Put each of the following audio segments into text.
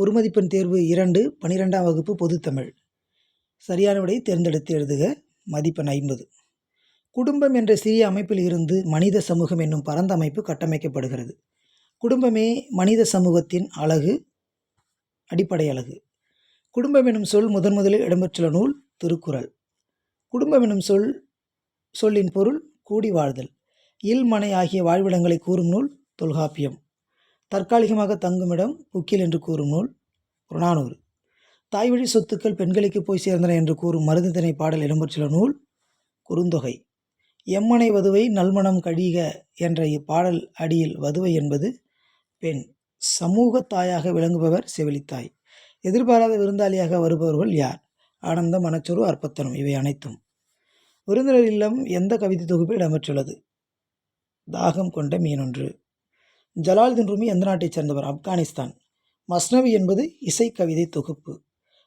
ஒரு மதிப்பெண் தேர்வு இரண்டு பன்னிரெண்டாம் வகுப்பு பொதுத்தமிழ். சரியான விடை தேர்ந்தெடுத்து எழுதுக மதிப்பெண் ஐம்பது. குடும்பம் என்ற சிறிய அமைப்பில் இருந்து மனித சமூகம் என்னும் பரந்த அமைப்பு கட்டமைக்கப்படுகிறது. குடும்பமே மனித சமூகத்தின் அழகு அடிப்படை அழகு. குடும்பம் எனும் சொல் முதன் முதலில் இடம்பெற்றுள்ள நூல் திருக்குறள். குடும்பம் எனும் சொல் சொல்லின் பொருள் கூடி வாழ்தல். இல்மனை ஆகிய வாழ்விடங்களை கூறும் நூல் தொல்காப்பியம். தற்காலிகமாக தங்குமிடம் புக்கில் என்று கூறும் நூல் புறநானூறு தாய்வழி சொத்துக்கள் பெண்களுக்கு போய் சேர்ந்தன என்று கூறும் மருதத்திணை பாடல் இடம்பெற்றுள்ள நூல் குறுந்தொகை. எம்மனை வதுவை நல்மணம் கழிக என்ற இப்பாடல் அடியில் வதுவை என்பது பெண். சமூக தாயாக விளங்குபவர் செவிலித்தாய். எதிர்பாராத விருந்தாளியாக வருபவர்கள் யார்? ஆனந்த மனச்சொரு அற்பத்தனம் இவை அனைத்தும். விருந்தினர் இல்லம் எந்த கவிதை தொகுப்பில் இடம்பெற்றுள்ளது? தாகம் கொண்ட மீனொன்று. ஜலாலுதீன் ரூமி எந்த நாட்டைச் சேர்ந்தவர்? ஆப்கானிஸ்தான். மஸ்னவி என்பது இசைக்கவிதை தொகுப்பு.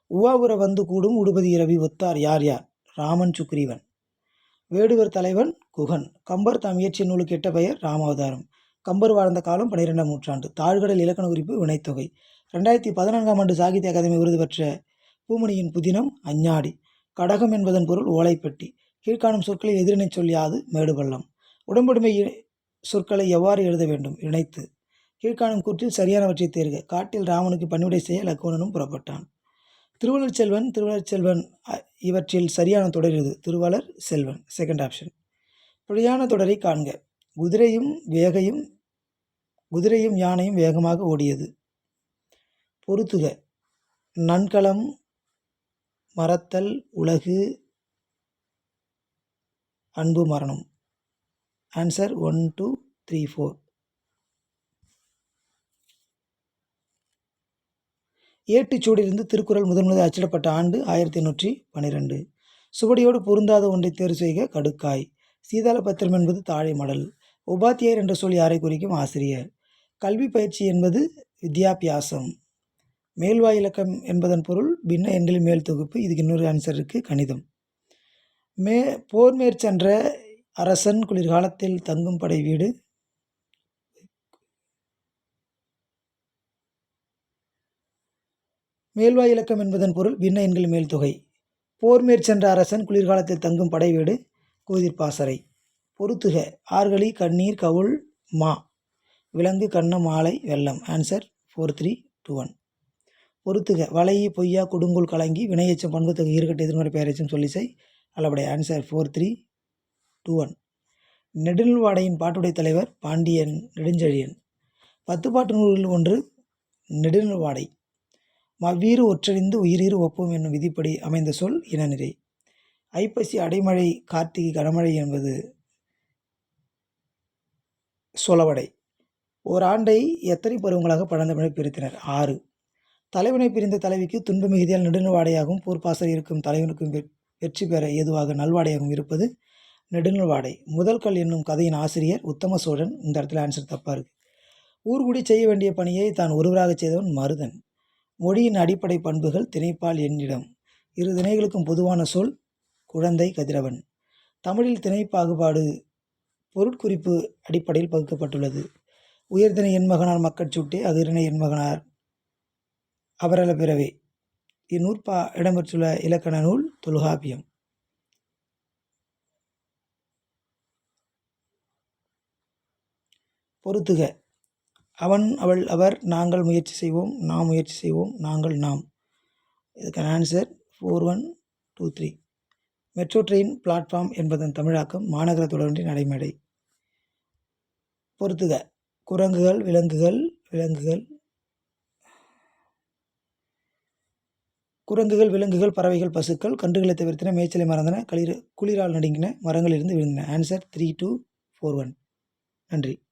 உவாவுர வந்து கூடும் உடுபதி இரவி ஒத்தார் யார் யார்? ராமன் சுக்ரீவன். வேடுவர் தலைவன் குகன். கம்பர் தாம் இயற்றிய நூலுக்கு எட்ட பெயர் ராமாவதாரம். கம்பர் வாழ்ந்த காலம் பன்னிரெண்டாம் நூற்றாண்டு. தாழ்கடல் இலக்கண குறிப்பு வினைத்தொகை. ரெண்டாயிரத்தி பதினான்காம் ஆண்டு சாகித்ய அகாதமி விருது பெற்ற பூமணியின் புதினம் அஞ்ஞாடி. கடகம் என்பதன் பொருள் ஓலைப்பெட்டி. கீழ்காணும் சொற்களை எதிரினை சொல்லியாது மேடுபள்ளம். உடம்புடைமை சொற்களை எவ்வாறு எழுத வேண்டும்? இணைத்து. கீழ்காணும் கூற்றில் சரியானவற்றை தேர்க. காட்டில் ராமனுக்கு பணிவிடை செய்ய லக்குவணனும் புறப்பட்டான். திருவள்ளர் செல்வன் திருவள்ளர் செல்வன் இவற்றில் சரியான தொடர் இது. திருவளர் செல்வன் செகண்ட் ஆப்ஷன் பிழையான தொடரை காண்க. குதிரையும் வேகையும் குதிரையும் யானையும் வேகமாக ஓடியது. பொருத்துக நன்கலம் மறத்தல் உலகு அன்பு மரணம். Answer one two three four ஏட்டுச்சூடிலிருந்து Thirukkural முதன்முதல் அச்சிடப்பட்ட ஆண்டு ஆயிரத்தி எண்ணூற்றி பன்னிரெண்டு சுவடியோடு பொருந்தாத ஒன்றை தேர்வு செய்க கடுக்காய். சீதாள பத்திரம் என்பது தாழை மடல். உபாத்தியாயர் என்ற சொல் யாரை குறிக்கும்? ஆசிரியர். கல்வி பயிற்சி என்பது வித்யாபியாசம். மேல்வாய் இலக்கம் என்பதன் பொருள் பின்ன எண்களின் மேல் தொகுப்பு இதுக்கு இன்னொரு ஆன்சர் இருக்குது கணிதம். மே போர் மேற்சென்ற அரசன் குளிர்காலத்தில் தங்கும் படை வீடு. மேல்வாய் இலக்கம் என்பதன் பொருள் விண்ணயன்கள் எண்கள் மேல் போர் மேற்சென்ற அரசன் குளிர்காலத்தில் தங்கும் படை வீடு கோதிர் பாசறை. பொருத்துக ஆர்கழி கண்ணீர் கவுள் மா. விலங்கு கண்ண மாலை வெள்ளம். Answer four three two one பொருத்துக வலையை பொய்யா கொடுங்குள் கலங்கி வினையச்சம் பண்பு தொகை ஈர்க்கட்டு எதிர்மறை பெயரச்சம் சொல்லிசை அளவுடைய answer four three two one நெடுநல்வாடையின் பாட்டுடை தலைவர் பாண்டியன் நெடுஞ்செழியன். பத்து பாட்டு நூல்களில் ஒன்று நெடுநல்வாடை. மவ்வீறு ஒற்றறிந்து உயிரீறு ஒப்போம் என்னும் விதிப்படி அமைந்த சொல் இனநிறை. ஐப்பசி அடைமழை கார்த்திகை கனமழை என்பது சொலவடை. ஓராண்டை எத்தனை பருவங்களாக பழந்தமிழை பிரித்தனர்? ஆறு. தலைவனை பிரிந்த தலைவிக்கு துன்ப மிகுதியால் நெடுநல்வாடையாகவும் போர்ப்பாசல் இருக்கும் தலைவனுக்கும் வெற்றி பெற ஏதுவாக நல்வாடையாகவும் இருப்பது நெடுநல்வாடை. முதல் கல் என்னும் கதையின் ஆசிரியர் உத்தம சோழன் இந்த இடத்துல ஆன்சர் தப்பாக இருக்குது ஊர்குடி செய்ய வேண்டிய பணியை தான் ஒருவராக செய்தவன் மருதன். மொழியின் அடிப்படை பண்புகள் திணைப்பால் என்னிடம். இரு திணைகளுக்கும் பொதுவான சொல் குழந்தை கதிரவன். தமிழில் திணை பாகுபாடு பொருட்குறிப்பு அடிப்படையில் பகுக்கப்பட்டுள்ளது. உயர்திணை எண்மகனார் மக்கட்சூட்டி அகிரிணை எண்மகனார் அவரல பிறவே. இந்நூற்பா இடம்பெற்றுள்ள இலக்கண நூல் தொல்காப்பியம். பொறுத்துக. அவன் அவள் அவர் நாங்கள் முயற்சி செய்வோம் நாம் முயற்சி செய்வோம் நாங்கள் நாம். இதுக்கான answer four one two three metro train platform என்பதன் தமிழாக்கம் மாநகர தொடர்பின் நடைமேடை பொறுத்துக. குரங்குகள் விலங்குகள் விலங்குகள். குரங்குகள் விலங்குகள் பறவைகள் பசுக்கள் கன்றுகளை தவிர்த்தன மேய்ச்சலை மறந்தன களிர் குளிரால் நடுங்கின மரங்களிலிருந்து விழுந்தன. Answer three two four one நன்றி.